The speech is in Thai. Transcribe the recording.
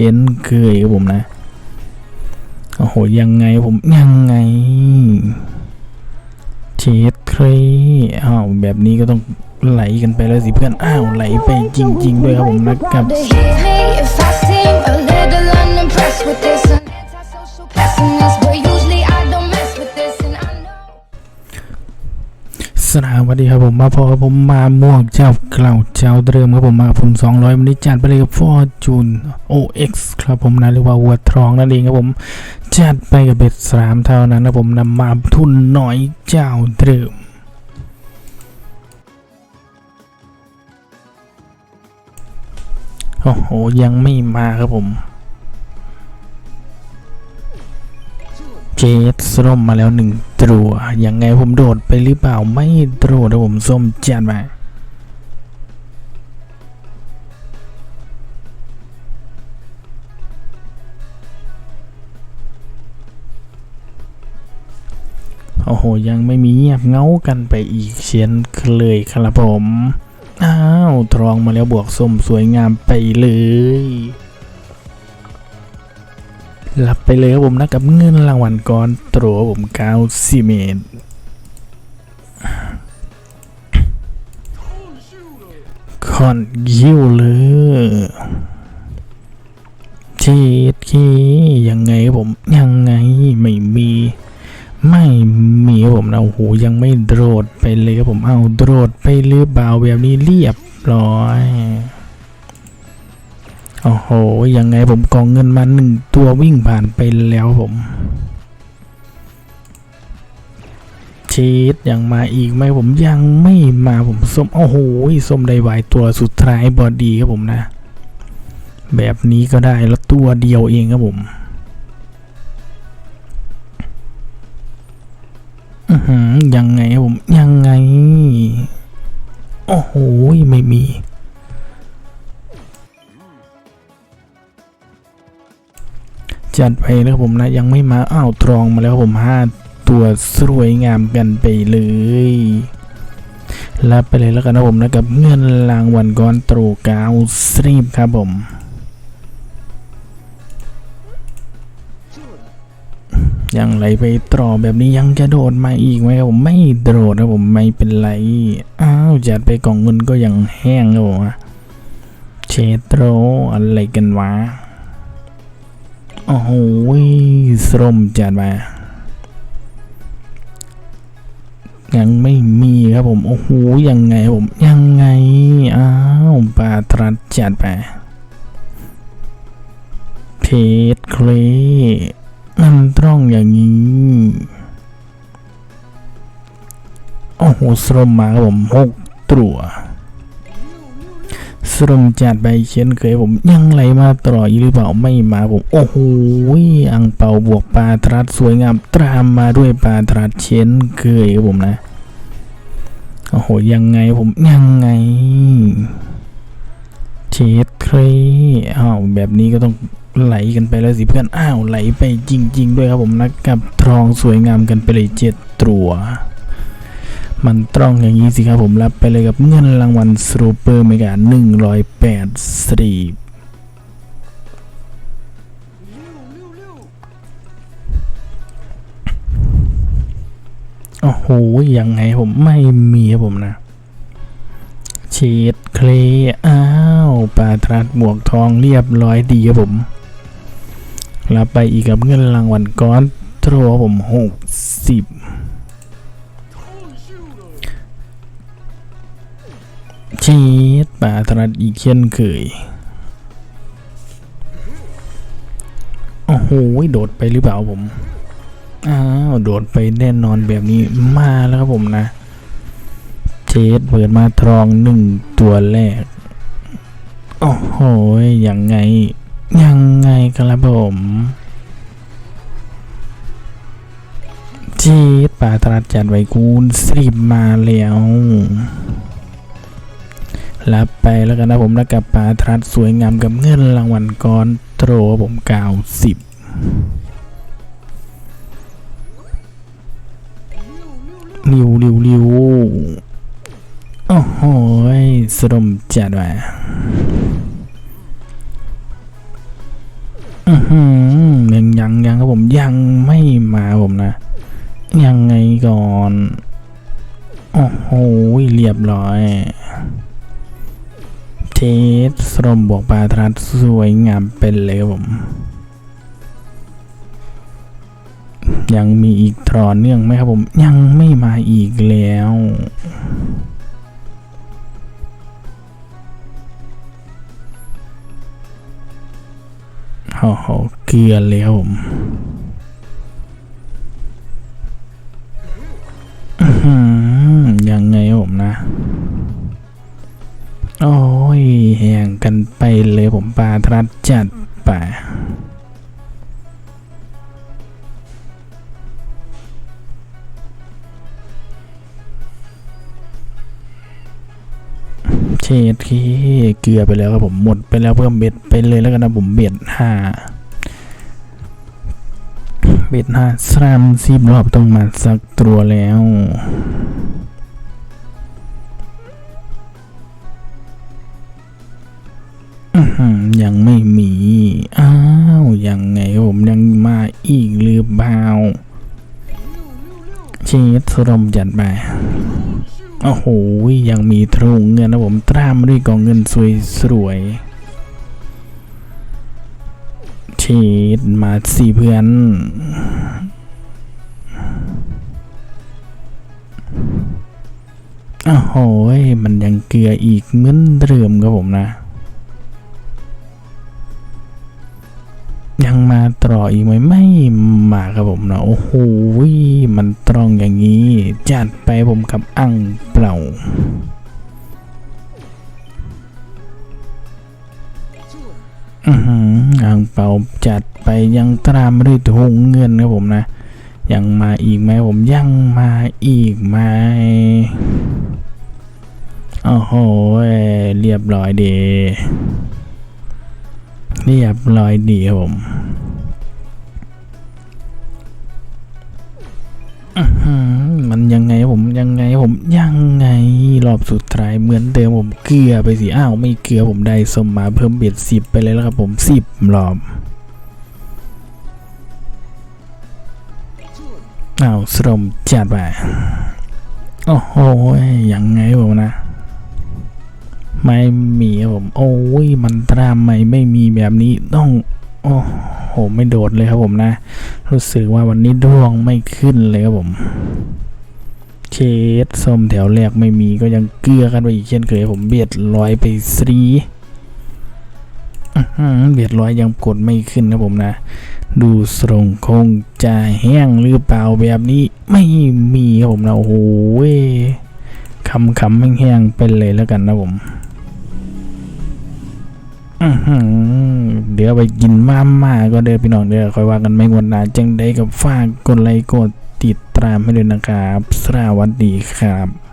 เอ็นเคยครับผมนะ โอ้โห ยังไงผมยังไงเชดเครอ้าวแบบนี้ก็ต้องไหลกันไปแล้วสิเพื่อน อ้าวไหลไปจริง ๆ ด้วยครับผมนะครับ สวัสดีครับผมมาพอครับผมมาม่วงเจ้าเกล่าเจ้าเดิมครับผมมาผม200วันนี้จัดไปเลยกับฟอร์จูน OX ครับผมนะหรือว่าวัวทองนั่นเองครับผมจัดไปกับเบ็ดสามเท่านั้นนะผมนำมาทุนหน่อยเจ้าเดิมโอ้โหยังไม่มาครับผม เจสส้มมาแล้วหนึ่งตัวยังไงผมโดดไปหรือเปล่าไม่โดดนะผมส้มจัดมาโอ้โห ยังไม่มีเงียบเงากันไปอีกเช่นเลยครับผม อ้าว ทรองมาแล้วบวกส้มสวยงามไปเลย รับไปเลยครับผมนะกับเงินรางวัลก้อนโตรผมเก้าสิเมตรคอนยิวเลยเจ็ดคียังไงผมยังไงไม่มี ไม่มีครับผมนะโอ้โหยังไม่โดดไปเลยครับผมเอาโดดไปหรือเปล่าแบบนี้เรียบร้อย โอ้โห ยังไงผมกองเงินมาหนึ่งตัววิ่งผ่านไปแล้วผม ชีสยังมาอีกไหมผมยังไม่มาผมส้ม โอ้โหส้มได้ไวตัวสุดท้ายบอดีครับผมนะ แบบนี้ก็ได้แล้วตัวเดียวเองครับผมอือหือยังไงครับผมยังไง โอ้โหไม่มี จัดไปนะครับผมนะยังไม่มาอ้าวตรองมาแล้วครับผมห้าตัวสวยงามกันไปเลยรับไปเลยแล้วกันนะผมนะกับเงินรางวัลก้อนตรูกาวสรีมครับผมยังไหลไปต่อแบบนี้ยังจะโดดมาอีกไหมครับผมไม่โดดนะผมไม่เป็นไรอ้าวจัดไปกล่องเงินก็ยังแห้งครับผมเชโตรอะไรกันวะ โอ้โหสรมจัดมายังไม่มีครับผม โอ้โห ยังไงผม ยังไง อ้าวปาตรัสจัดไปเพชรเคลมันต้องอย่างนี้ โอ้โห สรมมาครับผมหกตัว สรมจัดไปเช่นเคยผมยังไหลมาต่ออีกหรือเปล่าไม่มาผม โอ้โหอังเปาบวกปลาตรัสสวยงามตามมาด้วยปลาตรัสเช่นเคยครับผมนะ โอ้โหยังไงผมยังไงเชดเครอ้าวแบบนี้ก็ต้องไหลกันไปแล้วสิเพื่อนอ้าวไหลไปจริง ๆ ด้วยครับผมนะกับทองสวยงามกันไปเลยเจ็ดตัว มันต้องอย่างนี้สิครับผมรับไปเลยกับเงินรางวัลสรูเปอร์เมกาหนึ่งร้อยแปดสิบโอ้โห ยังไงผมไม่มีครับผมนะเชดเคลอ้าวปลาทรัดหมวกทองเรียบร้อยดีครับผม รับไปอีกกับเงินรางวัลก้อนโตรครับผมหกสิบ ชีสป่าตรัสอีกเช่นเคย โอ้โห โดดไปหรือเปล่าผม อ้าว โดดไปแน่นอนแบบนี้มาแล้วครับผมนะเจสเปิดมาทองหนึ่งตัวแรก โอ้โหยังไง ยังไงครับผมจีดป่าตรัสจัดไว้คูณสิบมาแล้ว รับไปแล้วกันนะผมแล้วกับปลาทรัสสวยงามกับเงินรางวัลก้อนโตรผมเก้าสิบริวริวริวโอ้โหสรมจัดว่ะอือหือยังยังยังครับผมยังไม่มาผมนะ ยังไงก่อน โอ้โหเรียบร้อย ทสสรมบวกปลาทรัสสวยงามเป็นเลยครับผม ยังมีอีกตรอเนื่องไหมครับผม ยังไม่มาอีกแล้วโอ้โหเกลือเลยครับผมยังไงผมนะ โอ้ ยแห่งกันไปเลยผมปลาทรัดจัดไปเชดที่เกลือไปแล้วครับผมหมดไปแล้วเพิ่มเบ็ดไปเลยแล้วกันนะผมเบ็ดห้าเบ็ดห้าสามสิบรอบต้องมาสักตัวแล้ว ยังไม่มี อ้าว ยังไงผมยังมาอีกหรือเปล่าเชดสรมจัดไป โอ้โห ยังมีทรุงเงินนะผม ตรามด้วยกองเงินสวยสวยเชดมาสี่เพื่อนโอ้โหมันยังเกลืออีกเหมือนเดิมครับผมนะ ยังมาต่ออีกไหมไม่มาครับผมนะโอ้โหมันตรงอย่างนี้ จัดไปผมกับอังเปล่าอืออังเปล่าจัดไปยังตรามด้วยทงเงินครับผมนะ ยังมาอีกไหมผมยังมาอีกไหมโอ้โหเรียบร้อยดี เรียบร้อยดีครับผมมันยังไงผมยังไงผมยังไงรอบสุดท้ายเหมือนเดิมผมเกลือไปสิอ้าวไม่เกลือผมได้สมมาเพิ่มเบ็ดสิบไปเลยแล้วครับผมสิบรอบอ้าวสรมจัดไปโอ้โหยังไงผมนะ ไม่มีครับผม โอ้ยมันตรามไม่ไม่มีแบบนี้ต้องโอ้โหไม่โดดเลยครับผมนะ รู้สึกว่าวันนี้ดวงไม่ขึ้นเลยครับผมเชดส้มแถวแรกไม่มีก็ยังเกลือกันไปอีกเช่นเคยผมเบียดร้อยไปสีเบียดร้อยยังกดไม่ขึ้นครับผมนะ ดูทรงคงจะแห้งหรือเปล่าแบบนี้ไม่มีครับผมนะ โอ้โหคำคำแห้งๆเป็นเลยแล้วกันนะผม เดี๋ยวไปกินมาม่าก็เด้อพี่น้องเด้อคอยว่ากันไม่งวนหนาจังได้กับฝากกดไลค์กดติดตามให้ด้วยนะครับ สวัสดีครับ